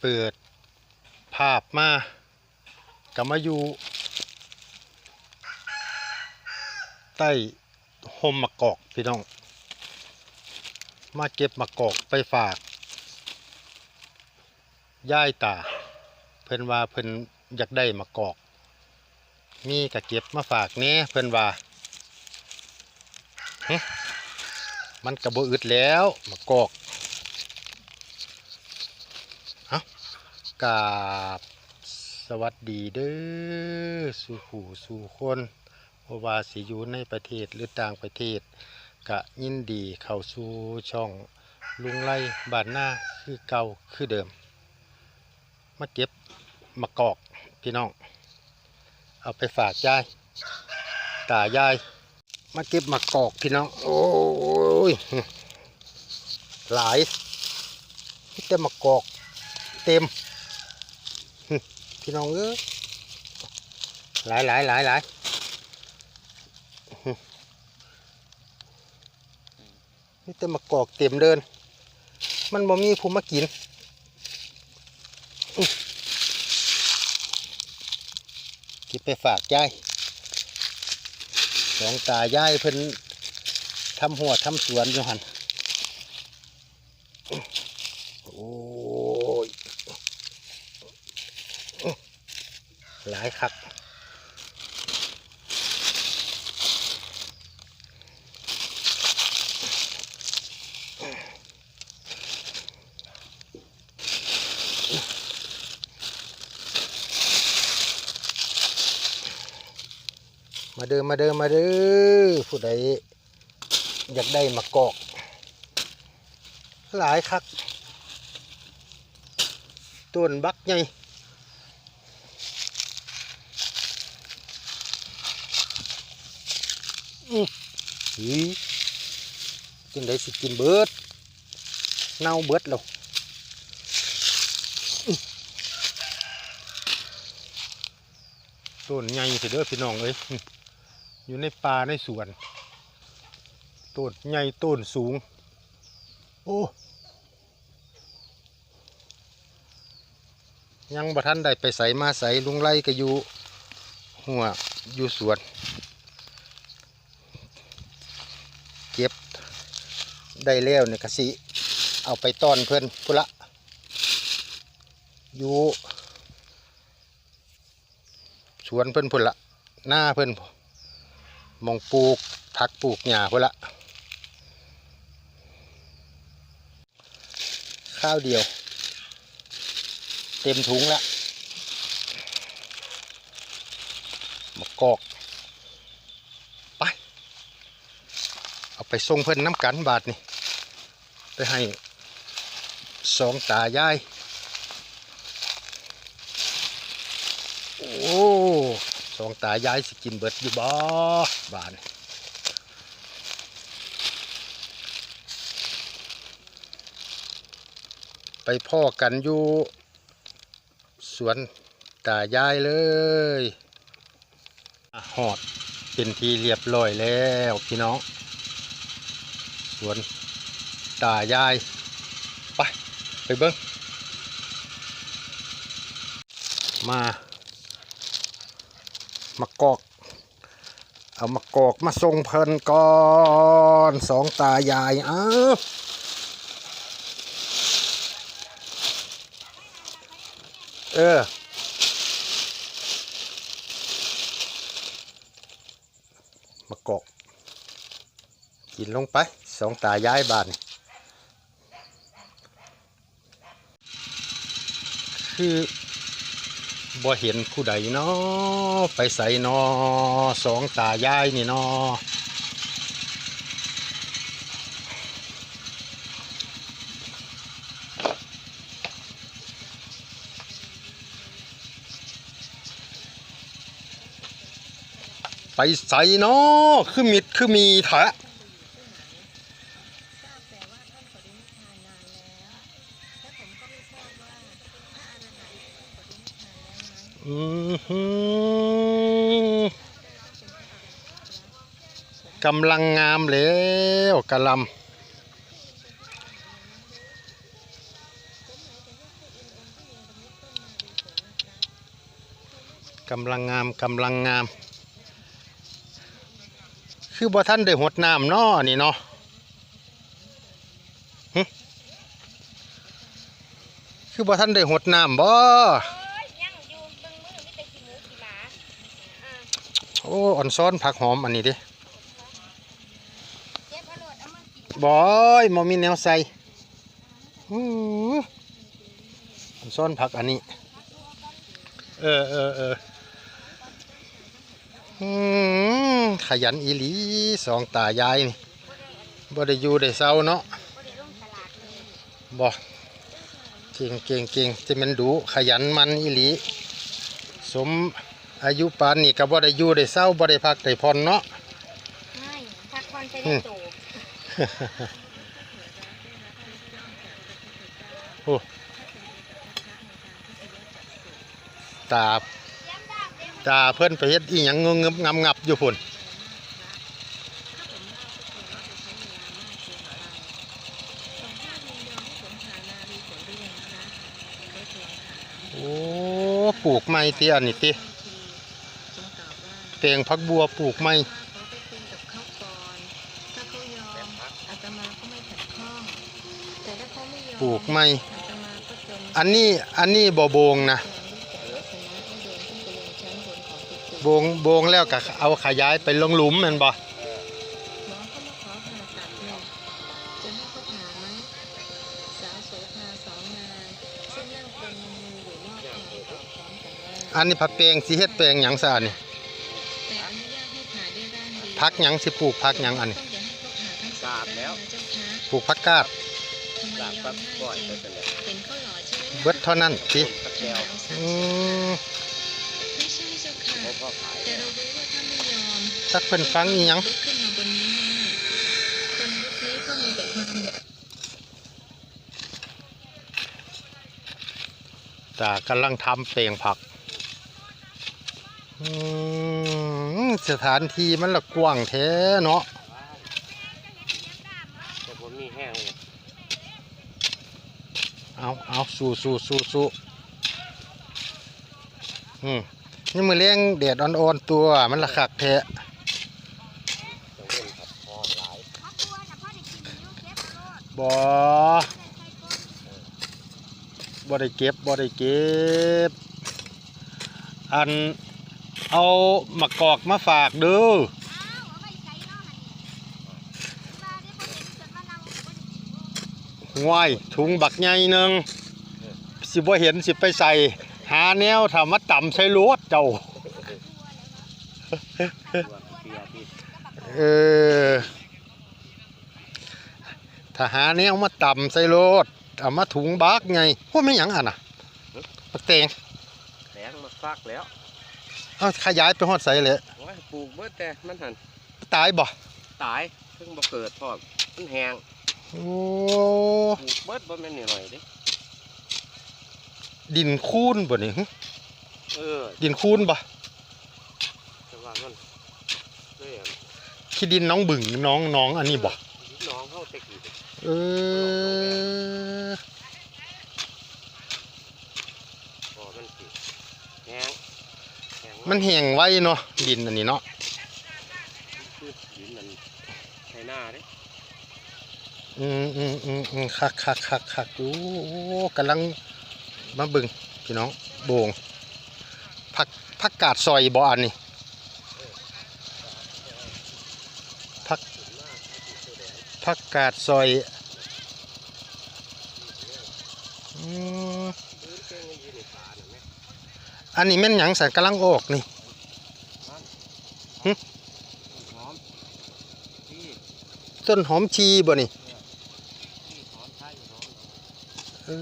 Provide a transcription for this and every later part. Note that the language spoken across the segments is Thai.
เปิดภาพมาก็มาอยู่ใต้ห่มมะกอกพี่น้อง มาเก็บมะกอกไปฝากย่ายตา เพิ่นว่าเพิ่นอยากได้มะกอก มีก็เก็บมาฝากแหน่เพิ่นว่ามันก็บ่อึดแล้วมะกอกเอ้า กาบสวัสดีเด้อสู่ผู้สู่คนบ่ว่าสิอยู่ในประเทศหรือต่างประเทศก็ยินดีเข้าสู่ช่องลุงไล่บานหน้าคือเก่าคือเดิม มาเก็บมะกอกพี่น้อง เอาไปฝากยายตายาย มาเก็บมะกอกพี่น้อง โอ้ยหลายมีแต่มะกอกเต็ม พี่น้องเอ้ยหลายหลายหลายหลายมีแต่มะกอกเต็มเดิน มันบ่มีผู้มากินกิบไปฝากยายสองตายายเพิ่นทำหัวทำสวนอยู่หันโอ้ย หลายคักมาเดิมมาเดิมมาเด้อผู้ใดอยากได้มะกอก หลายคักต้นบักใหญ่ อือ หือจังได้สิกินเบิดเน่าเบิดแล้วอื้อต้นใหญ่เสิเด้อพี่น้องเอ้ยอื้ออยู่ในป่าในสวนต้นใหญ่ต้นสูง โอ้ยังบ่ทันได้ไปใส่มาใส่ลุงไล่ก็อยู่หัวอยู่สวน เก็บ ได้แล้วเนี่ยกะสิเอาไปต้อนเพื่อนพุละอยู่สวนเพื่อนพุละหน้าเพื่อนมองปลูกผักปลูกหญ้าพุละข้าวเดียว เต็มถุงละมะกอกไป เอาไปส่งเพิ่อนน้ำกันบาทนี่ ไปให้สองตายาย โอ้สองตายายสิกินเบิดอยู่บ่บานไปพ่อกันอยู่ สวนตายายเลยหอดเป็นทีเรียบร้อยแล้วพี่น้อง สวน ตายาย ไป ไปเบิ้งมามากอก เอามากอกมาส่งเพลินก่อนสองตายายอ้าวเออมะกอกกินลงไปสองตายายบ้านนี่ คือบ่เห็นผู้ใดเนาะไปใส่นอสองตายายนี่เนาะไปใส่เนาะคือมิดคือมีเถอะ กำลังงามแล้วกะลำกำลังงามกำลังงาม คือบ่ท่านได้หดน้ำนาะนี่เนาะคือบ่ท่านได้หดน้ำบ่โอ้อ่อนซ้อนผักหอมอันนี้ดิ ดเอามากินบอยมมีแนวใส่อื้ออ่อนซ้อนผักอันนี้ เออเออเอออืมขยันอีหลีสองตายายนี่บ่ได้อยู่ได้เศร้าเนาะบ่ได้ลงตลาดเลยบ่เก่งเก่งเก่งจะมันดูขยันมันอีหลี สมอายุปานนี่ก็บ่ได้อยู่ได้เศร้าบ่ได้พักได้ผ่อนเนาะไม่พักผ่อนไปอืได้มโต โอ้ตาตาเพิ่อนไปเฮ็ดอีหยังงงงงับอยู่พุ่นโอ้ปลูกไม้เติอันนี้ติเตียงพักบัวปลูกไม้ ขอไปคุยกับเขาก่อน ถ้าเขายอมอาตมาก็ไม่ขัดข้อง แต่ถ้าเขาไม่ยอม ปลูกไม้อาตมาก็จนอันนี้อันนี้บ่โบงนะแรงที่จะรักษณะให้เดินขึ้นไปยังชั้นบนของตึกโบงโบงแล้วก็เอาขยายไปลงหลุมแม่นบ่หมอเขามาขอผ่าตัดเนี่ยจะให้เขาผ่าไหมสาวโสภาสองนางซึ่งนั่งเป็นมืออยู่นอกทางตอบพร้อมกันว่าอันนี้ผักแปลงสิเฮ็ดแปลงหยังซะอันนี้แต่อนุญาตให้ผ่าได้ด้านเดียวพักหยังสิปลูกพักหยังอันนี้ต้องอย่าให้เขาผ่าทั้งสองด้านนะเจ้าคะปลูกผักกาด ทำไมยอมง่ายจังเห็นเขาหล่อใช่ไหมเบิดเท่านั้นติทำไมเอาสักอืมไม่ใช่เจ้าค่ะแต่เรารู้ว่าถ้าไม่ยอมจักเพิ่นฟังอีหยังลุกขึ้นมาบนนี้แน่คนยุคนี้ก็มีแต่ความตากำลังทำแปลงผักอืมสถานที่มันละกว้างแท้เนาะ แต่ผมมีแห้งเลย เอาเอาสู้สู้สู้สู้อืมนี่มือเลี้ยงแดดอ่อนๆตัวมันละคักแท้ต้องเล่นครับพอหลายบ่บ่ได้เก็บบ่ได้เก็บ อันเอามะกอกมาฝากด้ อห้วยถุงบักใหญ่หนึงสิบ่เห็นสิไปใส่ หาแนวถ้ามาต่ำใช้รถเจ้าตัวเปียที่เออถ้าหาแนวมาต่ำใส่รถเอามาถุงบักไงพวกไม่หยังอะน่ะบักแตงแสงมาฟักแล้วเอาขยายไปฮอดใส่เลยโอ้ยปลูกเบิดแต่มันหันตายบ่ตายเพิ่งมาเกิดพร้อมมันแห้ง โอ้ปลูกเบิดบ่แม่นหน่อยๆเดิดินคูนบ่นี่หึเออดินคูนบ่แต่ว่ามันเลยอะขี้ดินน้องบึงน้องน้องอันนี้บ่น้องเขาเต็กอยู่เออพอมันสิแห้งแห้งมันแห้งไว้เนาะดินอันนี้เนาะ คือดินมันใช้หน้าเด้ อืมอืมอืมอืมคักคักคักคักโอ้โอ้กำลังมาเบึงพี่น้องโบงผักผักกาดซอยบ่อันนี้ผักผักกาดซอยอืมพื้นเก่งอยู่ในป่าน่ะแม่อันนี้แม่นหยังสันกำลังออกนี่หึหอมที่ต้นหอมชีบ่นี่ ที่หอมใช่หอม อื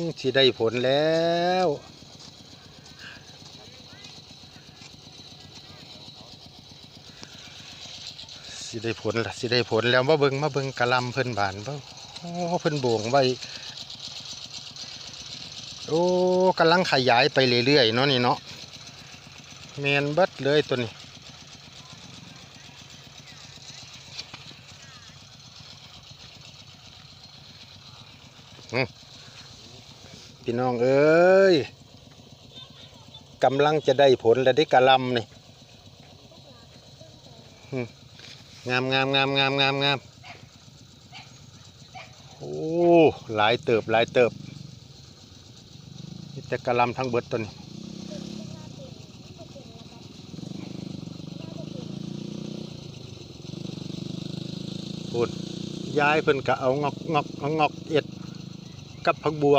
มสิได้ผลแล้ว สิได้ผลละสิได้ผลแล้วมาเบิงมาเบิงกะลำเพิ่นบานเบ่โอ้เพิ่นโบงไว้โอ้กำลังขยายไปเรื่อยๆเนาะนี่เนาะแมนเบิดเลยตัวนี้ พี่น้องเอ้ยกำลังจะได้ผลแล้วได้กะลำนี่งามงามงามงามงามงามโอ้หลายเติบหลายเติบมีแต่กะลำทั้งเบิดตัวนี้พูดย้ายเพิ่นกะเอางอกงอกงอกเอ็ด กับผักบัว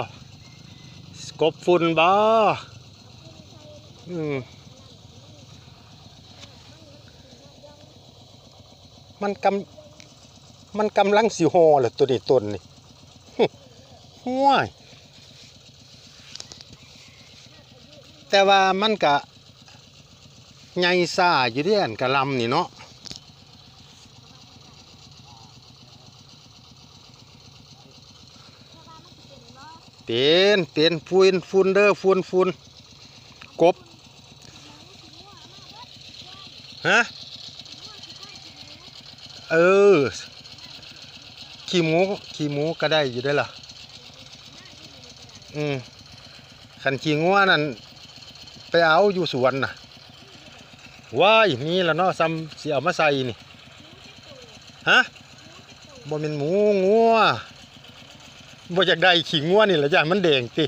กบฝุ่นบ่มันกำมันกำลังสิฮอแหละตัวนี้ต้นนี่ห้วยแต่ว่ามันกะใหญ่ซ่าอยู่เด้อันกะลำนี่เนาะ เตียนเตียนฝุ่นฝุ่นเด้อฝุ่นฝุ่นกบฮะเออขี้หมูขี้หมูก็ได้อยู่ได้ล่ะอืมขันขี้งัวนั่นไปเอาอยู่สวนน่ะว้ายนี่ละเนาะซ้ำสิเอามาใส่นี่ฮะบ่เป็นหมูงัว บ่อยากได้ขี้งัวนี่แหละย่านมันแดงติ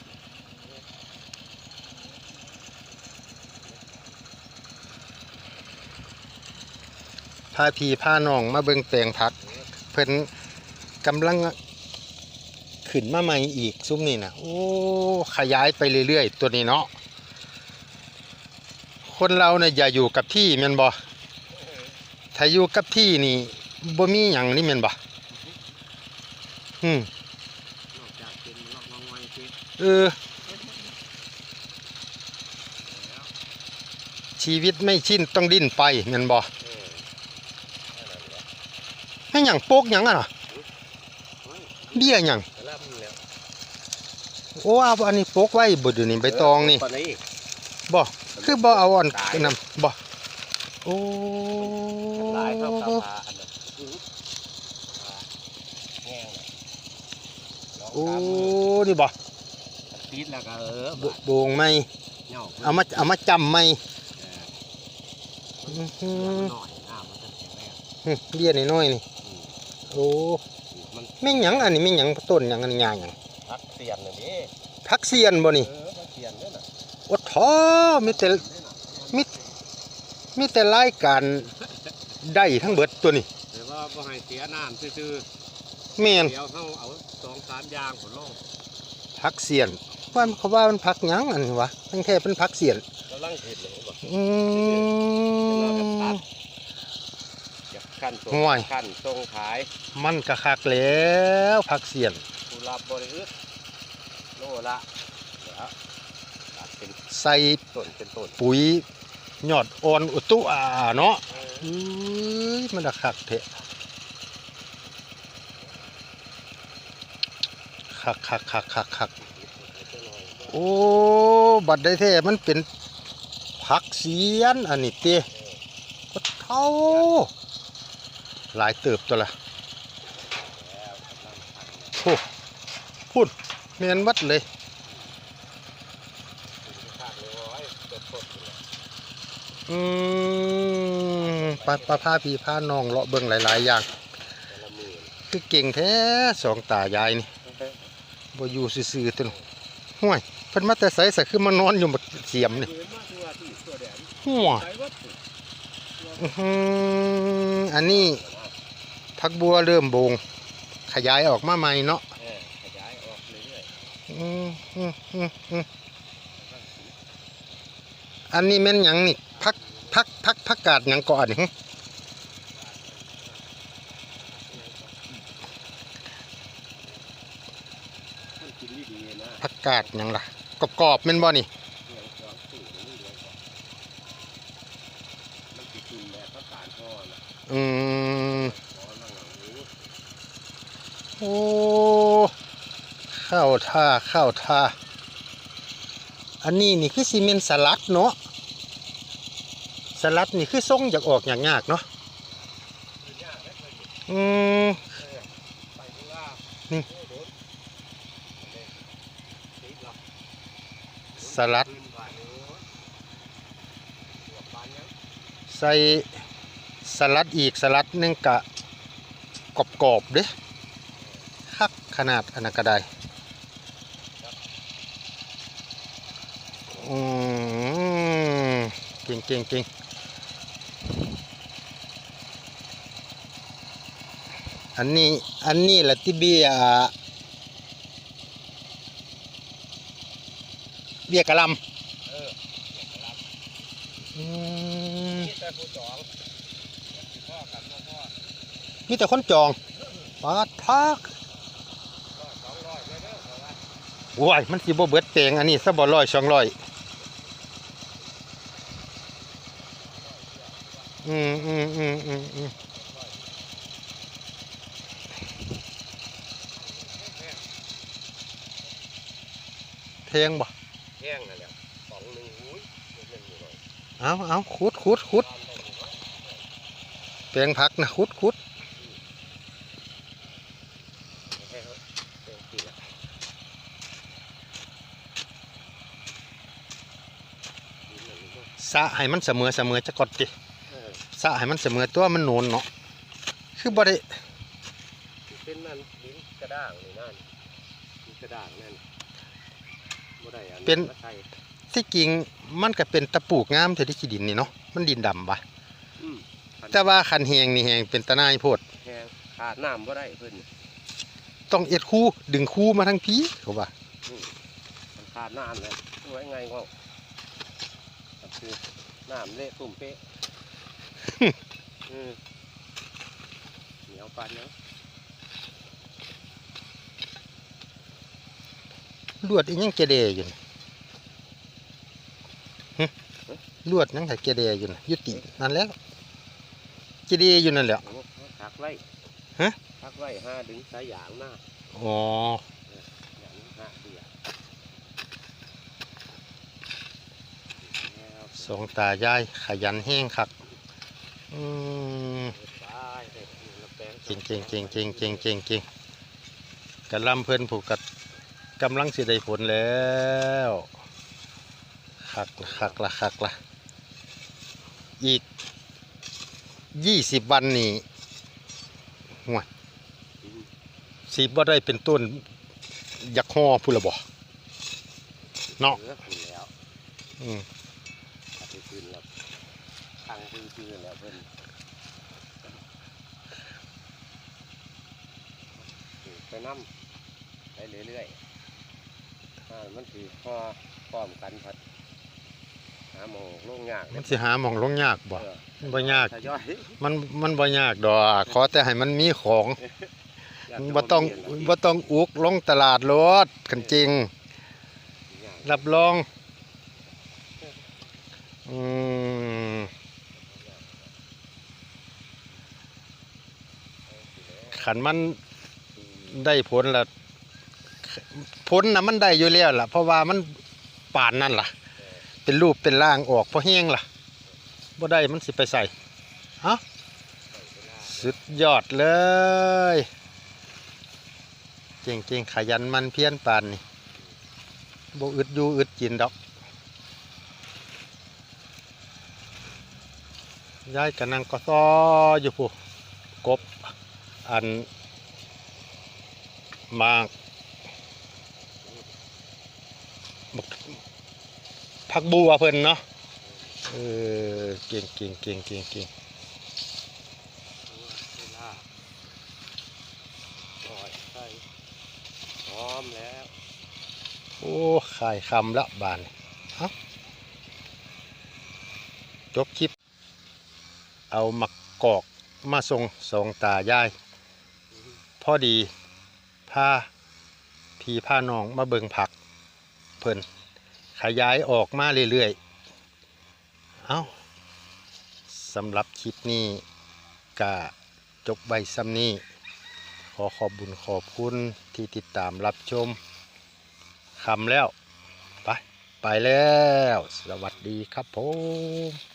พาพี่พาน้องมาเบิ่งแปลงผัก เพิ่นกำลังขึ้นมาใหม่อีกซุ้มนี่นะโอ้ขยายไปเรื่อยๆ ตัวนี้เนาะคนเราเนี่ยอย่าอยู่กับที่แม่นบ่ถ้าอยู่กับที่นี่บ่มีหยังนี่แม่นบ่อืม นอกจากเป็นลอกงองอยสิ เออ ชีวิตไม่ชินต้องดิ้นไปแม่นบ่เออนั่นแหละให้หยังโปกหยังอะน่ะเฮ้ยเบี้ยหยังกะลำแล้วโอ้เอาอันนี้โปกไว้บ่เดี๋ยวนี้ใบตองนี่ปานนี้บ่คือบ่เอาอ่อนนำบ่โอ้หลายเข้ากับปลาอันนั้นอื้อปลาแห้งน่ะลองโอ้ตามมือนี่บ่ ติดแล้วก็เออโบโบงไหมเหยาะเอามาเอามาจำไหมเอออื้อหืเหลืออหน่อยน้ำมันจะแข็งแรงหึเบี้ยน้อยๆนี่อืมโอ้มันแม่งหยังอันนี้แม่งหยังต้นหยังอันนี้หญ้าหยังพักเสียนเลยนี่ผักเสียนบ่นี่เออพักเสียนเนี่ยน่ะโอ้ท้อมีแต่เนี่ยน่ะมิมีแต่รายการได้ทั้งเบิดตัวนี้แต่ว่าบ่ให้เสียน้ำซื่อแม่นๆเดี๋ยวเฮาเอาสองสามอยางผลลงผักเสียน ว่าเขาว่ามันผักหยังอันนี้วะทั้งแท้เป็นผักเสียนกำลังเห็ดเลยบ่อืมอยากขั้นส่งห่วยขั้นส่งขาย มันก็คักแล้วผักเสียนผู้รับบริอึดโลละเดี๋ยวตัดเป็นใส่ต้นเป็นต้นปุ๋ยยอดอ่อนอุตุอาเนาะเออเอ้ยมันละคักเถอะคักคักคักคักคัก โอ้บัดได้แท้มันเป็นผักเสียนอันนี้เต้ก็เท่าหลายเติบตัวละพันโอ้พูดเมียนวัดเลยอืมปลาปลาผ้าพีผ้านองเลาะเบิ่งหลาย ๆ อย่าง คือเก่งแท้สองตายายนี่บ่อยู่ซื่อๆตัวนี้ห่วย เพิ่นมาแต่ไสสะคือมานอนอยู่หมดเสียมนี่เห็นมาตัวที่ตัวแดงหัวอือหึอันนี้พักบัวเริ่มบงขยายออกมาใหม่เนาะเออขยายออกเรื่อยอืมอืมอืมอืมอันนี้แม่นหยังนี่พักพักพักพักกาดหยังก่อนนี่หึๆมันกินดีๆนะพักกาดหยังล่ะ กรอบๆแม่นบ่นี่อืมโอ้เข้าท่าเข้าท่าอันนี้นี่คือซีเมนต์สลัดเนาะสลัดนี่คือส่งอยากออกอย่างยากเนาะอืมนี่ โอ้โหติดหรอก สลัด ใส่สลัดอีกสลัดนึงกะกรอบๆเด้คักขนาดอันนั้นก็ได้อืมเก่งเก่งเก่งอันนี้อันนี้ละที่เบีย เบียกะหลำเอออืมนี่แต่ผู้จองพ่อกันพ่อพ่อมีแต่คนจองปาดพักพ่อสองร้อยเด้อเพราะว่าโอ้ยมันสิบ่เบิดเตงอันนี้ซะบ่ร้อยสองร้อยอืมอืมอืมอืมอืมเพลงบ่แห้ งนั่นแหละสองหนึ่งอุ้ยเงินอยู่หน่อยเอาเอาขุดขุดขุดตามได้อยู่เนาะเพลงพักนะขุดขุดให้เขาเป็นกี่ละดินมันก็สะให้มันเสมอเสมอจะกดติเออสะให้มันเสมอตัวมันโนนเนาะคือบ่ได้เป็นนั่นดินกระด้างนี่นั่นดินกระด้างนั่น บ่ได้อันมาใส่ที่จริงมันก็เป็นตะปลูกงามเท่าที่ขี้ดินนี่เนาะมันดินดำบ่อืมแต่ว่าคันแหงนี่แหงเป็นตะนายโพดแห้งขาดน้ำบ่ได้เพิ่นต้องเอ็ดคู่ดึงคู่มาทั้งพีเขาว่ามันขาดน้ำเลยไว้ไงก็คือน้ำเละตุ่มเป๊ะอืมเหนียวปานเนาะ ลวดอีหยังเกเดอยู่นะลวดยังไงเกเดอยู่นะยุตินั่นแล้วเกเดอยู่นั่นแหละโอ้ทักไว้ฮะทักไว้ห้าดึงสายยางหน้าอ๋อส่งนี้ห้าเดียวแล้วสองตายายขยันแห้งคักอืมเลยแล้วแปลงเก่งเก่งเก่งเก่งเก่งเก่งเก่งกะลำเพิ่นผูกกัด กำลังสิได้ผลแล้วคักละคักละคักละอีกยี่สิบวันนี่ห่วยอืมสีบ่ได้เป็นต้นยักษ์ห่อพูดละบ่เนาะเหลือขึ้นแล้วอืมเอาไปคืนแล้วตั้งพื้นคืนแล้วเพิ่นไปนั่ไปเรื่อยๆอ่า มันถือพอพร้อมกันพัดหาหมองโล่งยากมันสิหาหมองลงยากบ่ เออมันบ่ยาก ทยอยมันมันบ่ยากดอกขอแต่ให้มันมีของยากจะบ่ต้องเรียนบ่ต้องอุกลงตลาดรถกันจริงยากรับรอง อืมขันมันได้ผลละ ผลนะมันได้อยู่แล้วล่ะ เพราะว่ามันป่านนั่นล่ะ เป็นรูปเป็นร่างออกเพราะแห้งล่ะบ่ได้มันสิไปใส่เอ้าสุดยอดเลยเก่งๆขยันมันเพี้ยรปานนี่บ่อึดอยู่อึดกินดอกยายกะนังก็ซ้ออยู่ผู้กบอันมาก ผักบัวเพิ่นเนาะเออเก่งเก่งเก่งเก่งเก่งเวลาปล่อยไปพร้อมแล้ว โอ้ขายคำละบานเอ้าจบคลิป เอามักกอกมาส่งสองตายาย พอดีพาพี่พาน้องมาเบิงผัก เพิ่น ขยายออกมาเรื่อยๆ เอาสำหรับคลิปนี้กะจบใบซ้ำนี้ขอขอบบุญขอบคุณที่ติดตามรับชมคำแล้ว ไป ไปแล้ว สวัสดีครับผม